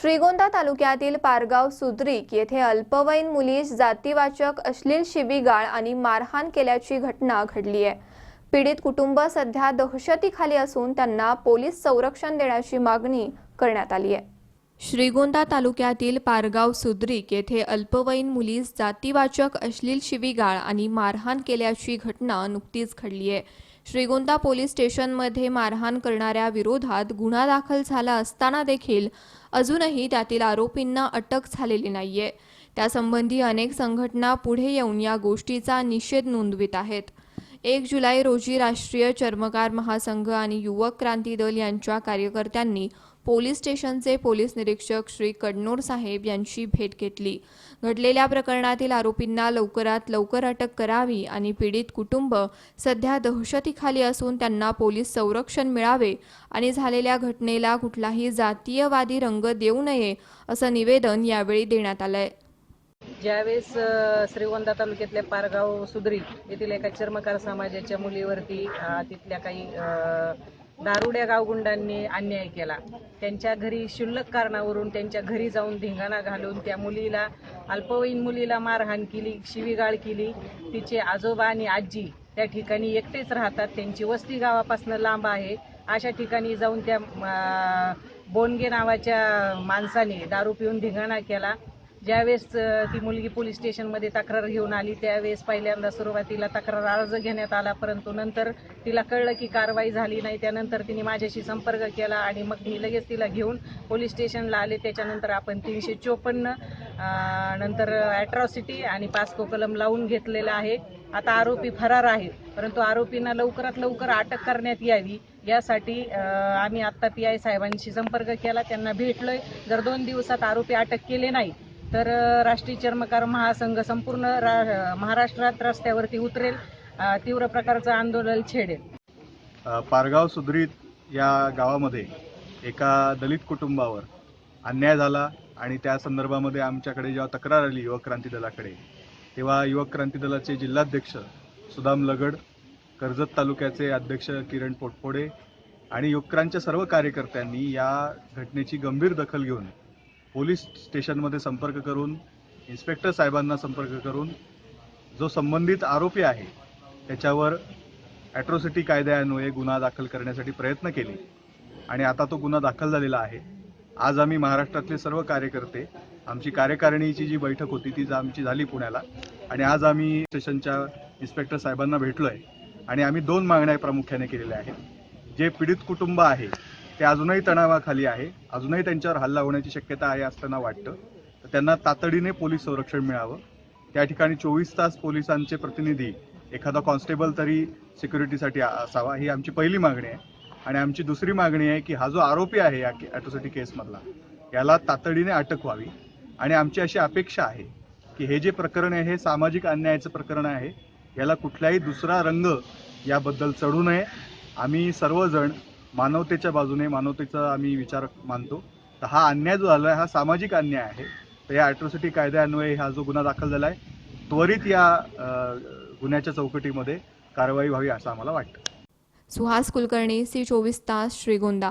श्रीगोंदा तालुक्यातील पारगाव सुद्रिक येथे अल्पवयीन मुलीस जातीवाचक अश्लील शिवीगाळ आणि मारहाण केल्याची घटना घडली आहे. पीडित कुटुंब सध्या दहशतीखाली असून त्यांना पोलीस संरक्षण देण्याची मागणी करण्यात आली आहे. श्रीगोंदा तालुक्यातील पारगाव सुद्रिक येथे अल्पवयीन मुलीस जातीवाचक अश्लील शिवीगाळ आणि मारहाण केल्याची घटना नुकतीच घडली आहे. श्रीगोंदा पोलीस स्टेशनमध्ये मारहाण करणाऱ्या विरोधात गुन्हा दाखल झाला असताना देखील अजूनही त्यातील आरोपींना अटक झालेली नाहीये. त्यासंबंधी अनेक संघटना पुढे येऊन या गोष्टीचा निषेध नोंदवित आहेत. एक जुलै रोजी राष्ट्रीय चर्मकार महासंघ आणि युवक क्रांती दल यांच्या कार्यकर्त्यांनी पोलीस स्टेशनचे पोलीस निरीक्षक श्री कडनोर साहेब यांची भेट घेतली. घडलेल्या प्रकरणातील आरोपींना लवकरात लवकर अटक करावी आणि पीडित कुटुंब सध्या दहशतीखाली असून त्यांना पोलीस संरक्षण मिळावे आणि झालेल्या घटनेला कुठलाही जातीयवादी रंग देऊ नये असं निवेदन यावेळी देण्यात आलंय. ज्यावेळेस श्रीगोंदा तालुक्यातल्या पारगाव सुद्री येथील एका चर्मकार समाजाच्या मुलीवरती तिथल्या काही दारुड्या गावगुंडांनी अन्याय केला. त्यांच्या घरी क्षुल्लक कारणावरून त्यांच्या घरी जाऊन धिंगाणा घालून त्या मुलीला अल्पवयीन मुलीला मारहाण केली शिवीगाळ केली. तिचे आजोबा आणि आजी त्या ठिकाणी एकटेच राहतात. त्यांची वस्ती गावापासून लांब आहे. अशा ठिकाणी जाऊन त्या बोनगे नावाच्या माणसाने दारू पिऊन धिंगाणा केला. ज्यावेळेस ती मुलगी पोलीस स्टेशनमध्ये तक्रार घेऊन आली त्यावेळेस पहिल्यांदा सुरुवातीला तक्रार अर्ज घेण्यात आला परंतु नंतर तिला कळलं की कारवाई झाली नाही. त्यानंतर तिने माझ्याशी संपर्क केला आणि मग मी लगेच तिला घेऊन पोलीस स्टेशनला आले. त्याच्यानंतर आपण तीनशे चोपन्न नंतर ॲट्रॉसिटी आणि पास्को कलम लावून घेतलेला आहे. आता आरोपी फरार आहे परंतु आरोपींना लवकरात लवकर अटक करण्यात यावी. यासाठी आम्ही आत्ता पी आय साहेबांशी संपर्क केला. त्यांना भेटलोय. जर दोन दिवसात आरोपी अटक केले नाही तर राष्ट्रीय चर्मकार महासंघ संपूर्ण रा महाराष्ट्रात रस्त्यावरती उतरेल तीव्र प्रकारचं आंदोलन छेडेल. पारगाव सुद्रीत या गावामध्ये एका दलित कुटुंबावर अन्याय झाला आणि त्या संदर्भामध्ये आमच्याकडे जेव्हा तक्रार आली युवक क्रांती दलाकडे तेव्हा युवक क्रांती दलाचे जिल्हाध्यक्ष सुदाम लगड कर्जत तालुक्याचे अध्यक्ष किरण पोटपोडे आणि युवक्रांच्या सर्व कार्यकर्त्यांनी या घटनेची गंभीर दखल घेऊन पोलीस स्टेशनमध्ये संपर्क करून इन्स्पेक्टर साहेबांना संपर्क करून जो संबंधित आरोपी आहे त्याच्यावर ॲट्रॉसिटी कायद्यान्वये गुन्हा दाखल करण्यासाठी प्रयत्न केले. आणि आता तो गुन्हा दाखल झालेला आहे. आज आम्ही महाराष्ट्रातले सर्व कार्यकर्ते आमची कार्यकारिणीची जी बैठक होती ती आमची झाली पुण्याला. आणि आज आम्ही स्टेशनच्या इन्स्पेक्टर साहेबांना भेटलो आहे आणि आम्ही दोन मागण्या प्रामुख्याने केलेल्या आहेत. जे पीडित कुटुंब आहे ते अजूनही तणावाखाली आहे. अजूनही त्यांच्यावर हल्ला होण्याची शक्यता आहे असताना वाटतं. तर त्यांना तातडीने पोलीस संरक्षण मिळावं. त्या ठिकाणी चोवीस तास पोलिसांचे प्रतिनिधी एखादा कॉन्स्टेबल तरी सिक्युरिटीसाठी असावा ही आमची पहिली मागणी आहे. आणि आमची दुसरी मागणी आहे की हा जो आरोपी आहे या ॲट्रॉसिटी केसमधला याला तातडीने अटक व्हावी. आणि आमची अशी अपेक्षा आहे की हे जे प्रकरण आहे हे सामाजिक अन्यायाचं प्रकरण आहे याला कुठलाही दुसरा रंग याबद्दल चढू नये. आम्ही सर्वजण मानवतेच्या बाजूने मानवतेचा आम्ही विचार मानतो. तर हा अन्याय जो झाला आहे हा सामाजिक अन्याय आहे. तर या ॲट्रॉसिटी कायद्यान्वये हा जो गुन्हा दाखल झाला आहे त्वरित या गुन्ह्याच्या चौकटीमध्ये कारवाई व्हावी असं आम्हाला वाटतं. सुहास कुलकर्णी सी चोवीस तास श्रीगोंदा.